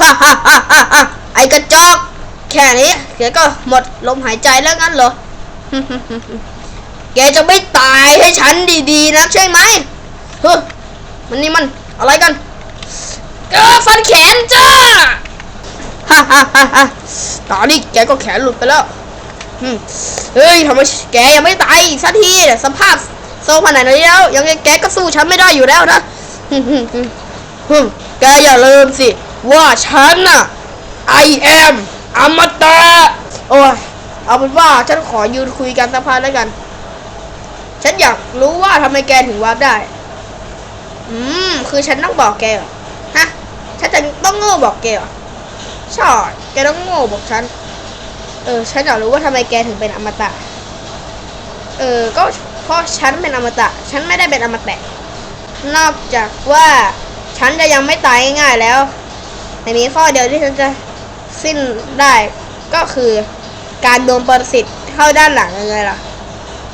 ฮ่าฮ่าฮ่าฮ่าไอกระจอก แค่นี้แกก็หมดลมหายใจแล้วงั้นเหรอ แกจะไม่ตายให้ฉันดีๆนะใช่ไหมเฮ้มันนี่มันอะไรกันเออฟันแขนจ้าฮ่าฮ่าฮ่าฮ่าตอนนี้แกก็แขนหลุดไปแล้วเฮ้ยทำไมแกยังไม่ตายสักทีสภาพโซ่ขนาดนี้แล้ว ยังไงแกก็สู้ฉันไม่ได้อยู่แล้วนะแกอย่าลืมสิ ว่าฉันน่ะ I am อมตะโอ้ยเอาเป็นว่าฉันขอยืนคุยกันสักพักแล้วกัน ฉันอยากรู้ว่าทำไมแกถึงวาร์ปได้ อืม คือฉันต้องบอกแกเหรอฮะ ฉันจะต้องโง่บอกแกเหรอใช่แกต้องโง่บอกฉัน เออ ฉันอยากรู้ว่าทำไมแกถึงเป็นอมตะ เออ ก็เพราะฉันเป็นอมตะ ฉันไม่ได้เป็นอมตะ นอกจากว่าฉันจะยังไม่ตายง่ายๆแล้ว แต่มีข้อเดียวที่ฉันจะสิ้นได้ก็คือการโดนปรสิตเข้าด้านหลังยังไงล่ะ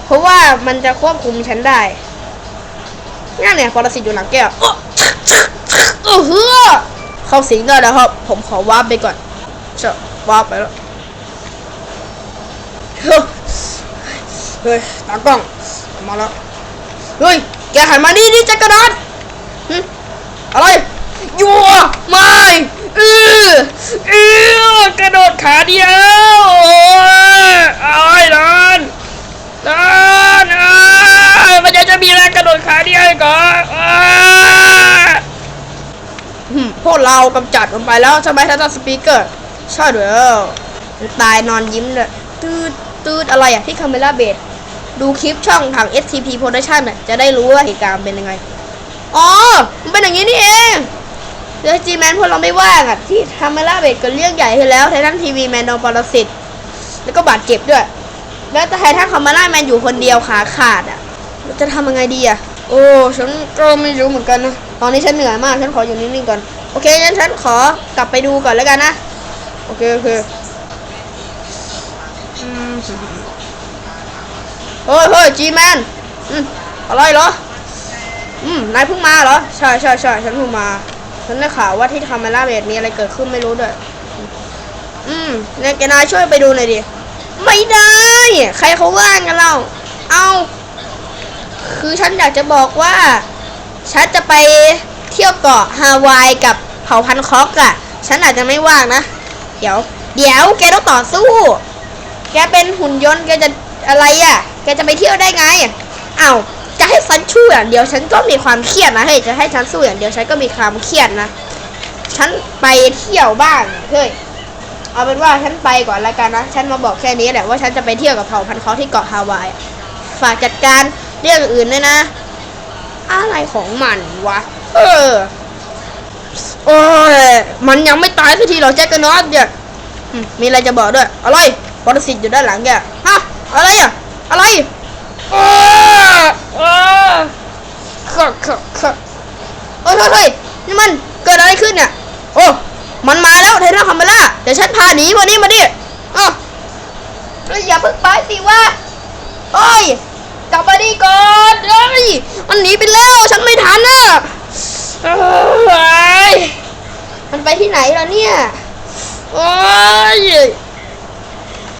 เพราะว่ามันจะควบคุมฉันได้นั่นเนี่ยปรสิตอยู่หลังแก้วเออเฮ้อเข้าสิงได้แล้วครับ ผมขอวาร์ปไปก่อนเชอะวาร์ปไปแล้วเฮ้ยตากล้องมาแล้วเฮ้ยแกหันมานี่ดิจักรดานอะไรยัวไม่เออเออกระโดดขาเดียวโอ้ยเอ้ยนานนานเอ้ยมันยังจะมีแรงกระโดดขาเดียวอีกเหรออ้าหึ พวกเรากำจัดมันไปแล้วใช่ไหมท่านสปีกเกอร์ใช่ด้วยมันตายนอนยิ้มเลยตืดตืดอะไรอะที่คาเมล่าเบดดูคลิปช่องทาง STP Production น่ะจะได้รู้ว่าเหตุการณ์เป็นยังไง อ๋อ มันเป็นอย่างนี้นี่เองเรื่อจีแมนพวกเราไม่ว่างอะ ที่ทำมาล่าเบกเกิดเรื่องใหญ่ขึ้นแล้วไททันทีวีแมนโดนปรสิตแล้วก็บาดเจ็บด้วย แล้วแต่ไททันคอมมาล่าแมนอยู่คนเดียวขาขาดอะ จะทำยังไงดีอะ โอ้ฉันก็ไม่รู้เหมือนกันนะตอนนี้ฉันเหนื่อยมากฉันขออยู่นิ่งๆก่อนโอเคงั้นฉันขอกลับไปดูก่อนแล้วกันนะโอเคโอเคเฮ้ยเฮ้ยจีแมนอืมอะไรเหรออืมนายเพิ่งมาเหรอใช่ใช่ใช่ฉันเพิ่งมาฉันได้ข่าวว่าที่คาเมล่าเบดมีอะไรเกิดขึ้นไม่รู้ด้วยอืมนี่ยแกนายช่วยไปดูหน่อยดิไม่ได้ ใครเขาว่างกันเราเอา คือฉันอยากจะบอกว่า ฉันจะไปเที่ยวเกาะฮาวายกับเผ่าพันธุ์คอกอะฉันอาจจะไม่ว่างนะ เดี๋ยว เดี๋ยวแกต้องต่อสู้ แกเป็นหุ่นยนต์แกจะอะไรอะ่ะแกจะไปเที่ยวได้ไงอ้าวจะให้ฉันช่วยอย่างเดียวฉันก็มีความเครียดนะเฮ้ยจะให้ฉันสู้อย่างเดียวฉันก็มีความเครียดนะฉันไปเที่ยวบ้างเฮ้ยเอาเป็นว่าฉันไปก่อนล้วกันนะ ฉันมาบอกแค่นี้แหละว่าฉันจะไปเที่ยวกับเผ่าพันธุ์เขาที่เกาะฮาวาย ฝากจัดการ เรื่องอื่นด้วยนะ อะไรของมันวะ เออ โอ้ย มันยังไม่ตายสักทีหรอแจ็คกอร์นอตเนี่ยมีอะไรจะบอกด้วย อะไรปรสิตอยู่ด้านหลังแกฮะ อะไรอะอะไรโอ้โอ้ค่ะค่ะค่ะเฮ้ยเฮ้ยนี่มันเกิดอะไรขึ้นเนี่ย โอ้ มันมาแล้วไททันคาเมล่าเดี๋ยวฉันพาหนีวันนี้มาดิอ๋อเฮ้ยอย่าเพิ่งไปสิวะเฮ้ย กลับมาดีก่อนเฮ้ยมันหนีไปแล้วฉันไม่ทันอะเฮ้ยมันไปที่ไหนแล้วเนี่ยโอ้ย